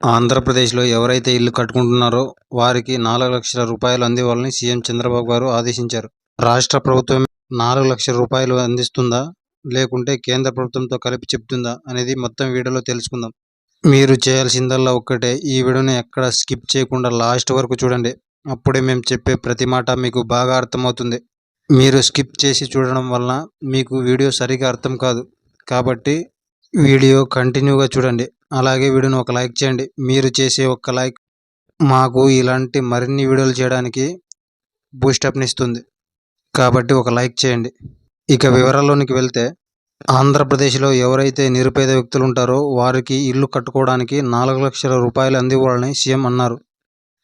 ఆంధ్రప్రదేశ్లో ఎవరైతే ఇల్లు కట్టుకుంటున్నారో వారికి నాలుగు లక్షల రూపాయలు అందివ్వాలని సీఎం చంద్రబాబు గారు ఆదేశించారు. రాష్ట్ర ప్రభుత్వం నాలుగు లక్షల రూపాయలు అందిస్తుందా? లేకుంటే కేంద్ర ప్రభుత్వంతో కలిపి చెప్తుందా అనేది మొత్తం వీడియోలో తెలుసుకుందాం. మీరు చేయాల్సిందల్లా ఒక్కటే. ఈ వీడియోని ఎక్కడ స్కిప్ చేయకుండా లాస్ట్ వరకు చూడండి. అప్పుడే మేము చెప్పే ప్రతి మాట మీకు బాగా అర్థమవుతుంది. మీరు స్కిప్ చేసి చూడడం వలన మీకు వీడియో సరిగా అర్థం కాదు. కాబట్టి వీడియో కంటిన్యూగా చూడండి. అలాగే వీడియోని ఒక లైక్ చేయండి. మీరు చేసే ఒక లైక్ మాకు ఇలాంటి మరిన్ని వీడియోలు చేయడానికి బూస్టప్ని ఇస్తుంది. కాబట్టి ఒక లైక్ చేయండి. ఇక వివరాల్లోనికి వెళ్తే ఆంధ్రప్రదేశ్లో ఎవరైతే నిరుపేద వ్యక్తులు ఉంటారో వారికి ఇల్లు కట్టుకోవడానికి నాలుగు లక్షల రూపాయలు అందివ్వాలని సీఎం అన్నారు.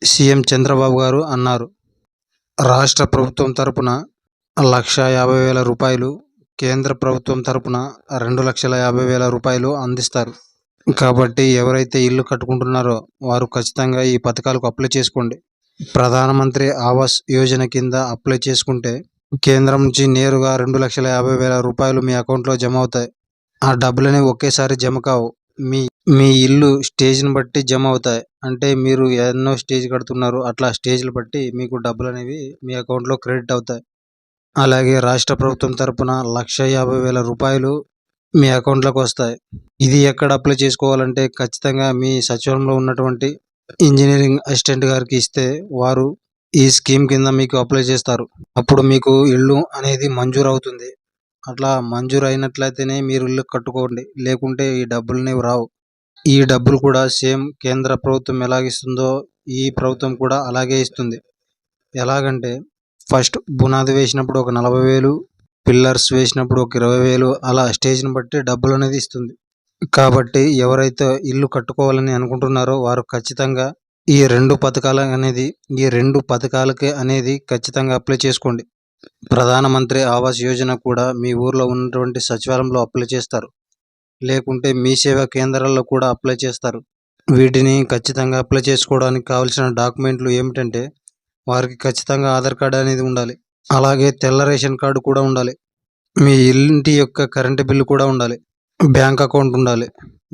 సీఎం చంద్రబాబు గారు అన్నారు. రాష్ట్ర ప్రభుత్వం తరపున లక్ష యాభై వేల రూపాయలు కేంద్ర ప్రభుత్వం తరపున రెండు లక్షల యాభై వేల రూపాయలు అందిస్తారు. కాబట్టి ఎవరైతే ఇల్లు కట్టుకుంటున్నారో వారు ఖచ్చితంగా ఈ పథకాలకు అప్లై చేసుకోండి. ప్రధానమంత్రి ఆవాస్ యోజన కింద అప్లై చేసుకుంటే కేంద్రం నుంచి నేరుగా రెండు లక్షల యాభై వేల రూపాయలు మీ అకౌంట్లో జమ అవుతాయి. ఆ డబ్బులని ఒకేసారి జమ కావు. మీ మీ ఇల్లు స్టేజ్ని బట్టి జమ అవుతాయి. అంటే మీరు ఎన్నో స్టేజ్ కడుతున్నారు అట్లా స్టేజ్లు బట్టి మీకు డబ్బులు అనేవి మీ అకౌంట్లో క్రెడిట్ అవుతాయి. అలాగే రాష్ట్ర ప్రభుత్వం తరపున లక్ష యాభై వేల రూపాయలు మీ అకౌంట్లోకి వస్తాయి. ఇది ఎక్కడ అప్లై చేసుకోవాలంటే ఖచ్చితంగా మీ సచివాలయంలో ఉన్నటువంటి ఇంజనీరింగ్ అసిస్టెంట్ గారికి ఇస్తే వారు ఈ స్కీమ్ కింద మీకు అప్లై చేస్తారు. అప్పుడు మీకు ఇల్లు అనేది మంజూరు అవుతుంది. అట్లా మంజూరు అయినట్లయితేనే మీరు ఇల్లు కట్టుకోండి. లేకుంటే ఈ డబ్బులు రావు. ఈ డబ్బులు కూడా సేమ్ కేంద్ర ప్రభుత్వం ఎలాగిస్తుందో ఈ ప్రభుత్వం కూడా అలాగే ఇస్తుంది. ఎలాగంటే ఫస్ట్ బునాది వేసినప్పుడు ఒక నలభై వేలు పిల్లర్స్ వేసినప్పుడు ఒక ఇరవై వేలు అలా స్టేజ్ని బట్టి డబ్బులు అనేది ఇస్తుంది. కాబట్టి ఎవరైతే ఇల్లు కట్టుకోవాలని అనుకుంటున్నారో వారు ఖచ్చితంగా ఈ రెండు పథకాల అనేది ఈ రెండు పథకాలకే అనేది ఖచ్చితంగా అప్లై చేసుకోండి. ప్రధానమంత్రి ఆవాస్ యోజన కూడా మీ ఊర్లో ఉన్నటువంటి సచివాలయంలో అప్లై చేస్తారు. లేకుంటే మీ సేవా కేంద్రాల్లో కూడా అప్లై చేస్తారు. వీటిని ఖచ్చితంగా అప్లై చేసుకోవడానికి కావాల్సిన డాక్యుమెంట్లు ఏమిటంటే వారికి ఖచ్చితంగా ఆధార్ కార్డు అనేది ఉండాలి. అలాగే తెల్ల రేషన్ కార్డు కూడా ఉండాలి. మీ ఇంటి యొక్క కరెంటు బిల్లు కూడా ఉండాలి. బ్యాంక్ అకౌంట్ ఉండాలి.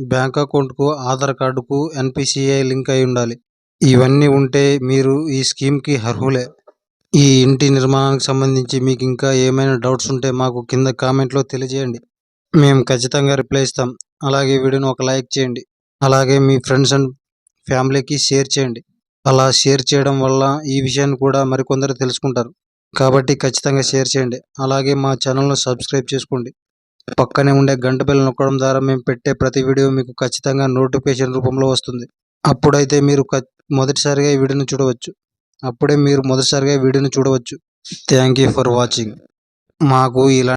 బ్యాంక్ అకౌంట్కు ఆధార్ కార్డుకు ఎన్పిసిఐ లింక్ అయి ఉండాలి. ఇవన్నీ ఉంటే మీరు ఈ స్కీమ్కి అర్హులే. ఈ ఇంటి నిర్మాణానికి సంబంధించి మీకు ఇంకా ఏమైనా డౌట్స్ ఉంటే మాకు కింద కామెంట్లో తెలియజేయండి. మేము ఖచ్చితంగా రిప్లై ఇస్తాం. అలాగే వీడియోని ఒక లైక్ చేయండి. అలాగే మీ ఫ్రెండ్స్ అండ్ ఫ్యామిలీకి షేర్ చేయండి. అలా షేర్ చేయడం వల్ల ఈ విషయాన్ని కూడా మరికొందరు తెలుసుకుంటారు. కాబట్టి ఖచ్చితంగా షేర్ చేయండి. అలాగే మా ఛానల్ను సబ్స్క్రైబ్ చేసుకోండి. పక్కనే ఉండే గంట బెల్ నొక్కడం ద్వారా మేము పెట్టే ప్రతి వీడియో మీకు ఖచ్చితంగా నోటిఫికేషన్ రూపంలో వస్తుంది. అప్పుడైతే మీరు మొదటిసారిగా ఈ వీడియోని చూడవచ్చు. అప్పుడే మీరు మొదటిసారిగా ఈ వీడియోని చూడవచ్చు. Thank you for watching. మాకు ఇలా